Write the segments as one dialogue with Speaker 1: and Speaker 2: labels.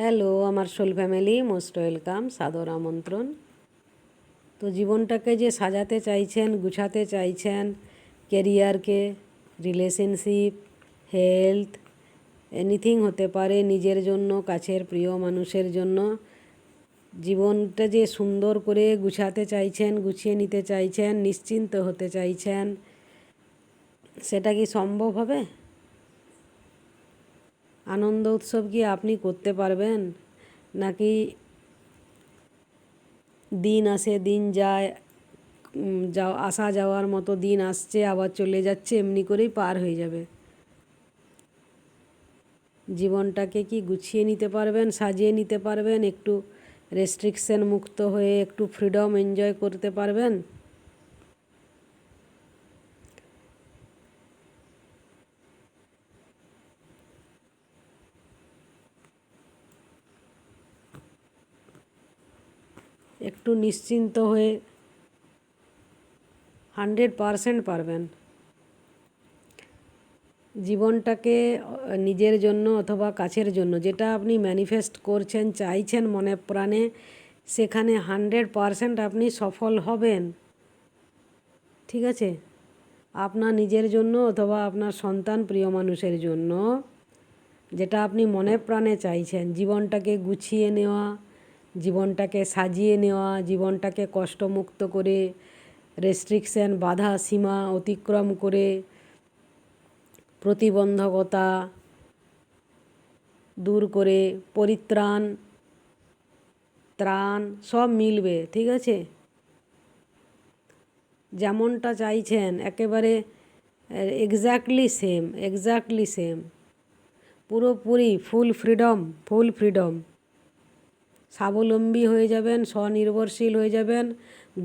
Speaker 1: Hello, আমার soul family, most welcome, সাদর আমন্ত্রণ। তো জীবনটাকে যে সাজাতে চাইছেন, গুছাতে চাইছেন কেরিয়ারকে রিলেশনশিপ হেলথ এনিথিং হতে পারে নিজের জন্য, কাছের প্রিয় মানুষের জন্য, জীবনটা যে সুন্দর করে গুছাতে চাইছেন, গুছিয়ে নিতে চাইছেন, নিশ্চিন্ত হতে চাইছেন, সেটা কি সম্ভব হবে? আনন্দ উৎসব কি আপনি করতে পারবেন? নাকি দিন আসে, দিন যায় যাও, আসা যাওয়ার মতো দিন আসছে, আবার চলে যাচ্ছে, এমনি করেই পার হয়ে যাবে। জীবনটাকে কি গুছিয়ে নিতে পারবেন, সাজিয়ে নিতে পারবেন? একটু রেস্ট্রিকশন মুক্ত হয়ে একটু ফ্রিডম এনজয় করতে পারবেন? একটু নিশ্চিন্ত হয়ে হান্ড্রেড পারসেন্ট পারবেন। জীবনটাকে, নিজের জন্য অথবা কাছের জন্য, যেটা আপনি ম্যানিফেস্ট করছেন, চাইছেন মনে প্রাণে, সেখানে হান্ড্রেড পারসেন্ট আপনি সফল হবেন। ঠিক আছে? আপনার নিজের জন্য অথবা আপনার সন্তান প্রিয় মানুষের জন্য, যেটা আপনি মনে প্রাণে চাইছেন, জীবনটাকে গুছিয়ে নেওয়া জীবনটাকে সাজিয়ে নেওয়া, জীবনটাকে কষ্টমুক্ত করে রেস্ট্রিকশন বাধা, সীমা অতিক্রম করে, প্রতিবন্ধকতা দূর করে, পরিত্রাণ, ত্রাণ সব মিলবে, ঠিক আছে? যেমনটা চাইছেন, একেবারে এক্স্যাক্টলি সেম এক্স্যাক্টলি সেম পুরোপুরি ফুল ফ্রিডম ফুল ফ্রিডম স্বাবলম্বী হয়ে যাবেন, স্বনির্ভরশীল হয়ে যাবেন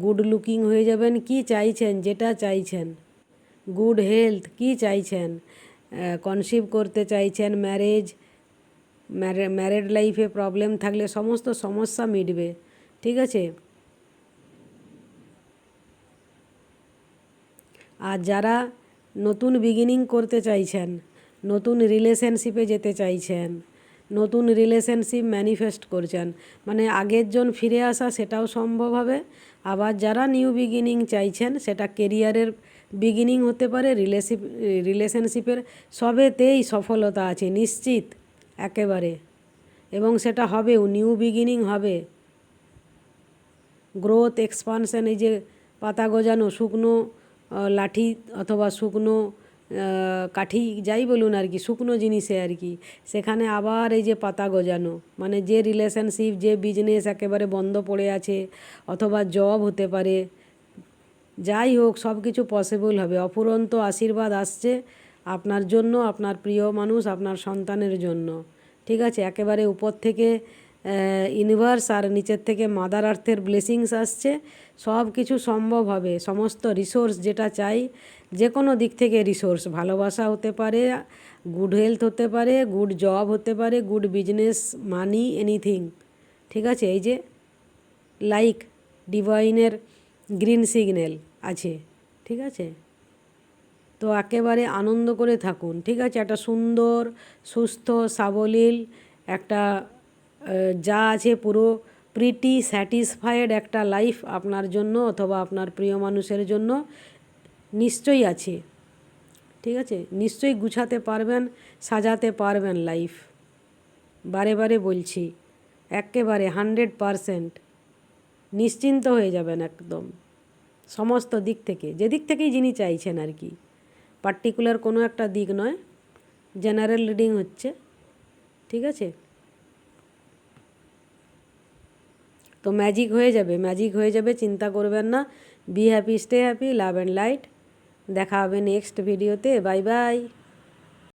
Speaker 1: গুড লুকিং হয়ে যাবেন। কি চাইছেন? যেটা চাইছেন। গুড হেলথ কি চাইছেন? কনসিভ করতে চাইছেন ম্যারেজ ম্যারেড লাইফে প্রবলেম থাকলে সমস্ত সমস্যা মিটবে। ঠিক আছে? আর যারা নতুন বিগিনিং করতে চাইছেন, নতুন রিলেশনশিপে যেতে চাইছেন নতুন রিলেশনশিপ ম্যানিফেস্ট করছেন। মানে আগের জন ফিরে আসা সেটাও সম্ভব হবে। আবার যারা নিউ বিগিনিং চাইছেন, সেটা কেরিয়ারের বিগিনিং হতে পারে রিলেশিপ রিলেশনশিপের সবেতেই সফলতা আছে, নিশ্চিত, একেবারে। এবং সেটা হবেও নিউ বিগিনিং হবে। গ্রোথ এক্সপানশন এই যে পাতা গজানো, শুকনো লাঠি অথবা শুকনো কাঠি যাই বলুন আর কি, শুকনো জিনিসে আর কি। সেখানে আবার এই যে পাতা গজানো মানে যে রিলেশনশিপ যে বিজনেস একেবারে বন্ধ পড়ে আছে অথবা জব হতে পারে, যাই হোক সব কিছু পসিবল হবে। অফুরন্ত আশীর্বাদ আসছে আপনার জন্য, আপনার প্রিয় মানুষ, আপনার সন্তানের জন্য। ঠিক আছে? একেবারে উপর থেকে ইউনিভার্স আর নিচের থেকে মাদার আর্থের ব্লেসিংস আসছে, সব কিছু সম্ভব হবে। সমস্ত রিসোর্স যেটা চাই যে কোনো দিক থেকে রিসোর্স ভালোবাসা হতে পারে গুড হেলথ হতে পারে গুড জব হতে পারে গুড বিজনেস মানি এনিথিং ঠিক আছে? এই যে লাইক ডিভাইনের গ্রিন সিগন্যাল আছে। ঠিক আছে? তো একেবারে আনন্দ করে থাকুন। ঠিক আছে? একটা সুন্দর, সুস্থ, সাবলীল একটা যা আছে পুরো প্রিটি স্যাটিসফাইড একটা লাইফ আপনার জন্য অথবা আপনার প্রিয় মানুষের জন্য নিশ্চয়ই আছে। ঠিক আছে? নিশ্চয়ই গুছাতে পারবেন, সাজাতে পারবেন লাইফ বারে বারে বলছি একেবারে হান্ড্রেড পারসেন্ট নিশ্চিন্ত হয়ে যাবেন একদম। সমস্ত দিক থেকে, যে দিক থেকেই যিনি চাইছেন আর কি। পার্টিকুলার কোনো একটা দিক নয় জেনারেল রিডিং হচ্ছে। ঠিক আছে? তো ম্যাজিক হয়ে যাবে ম্যাজিক হয়ে যাবে, চিন্তা করবেন না। Be happy stay happy love and light দেখা হবে নেক্সট ভিডিওতে বাই বাই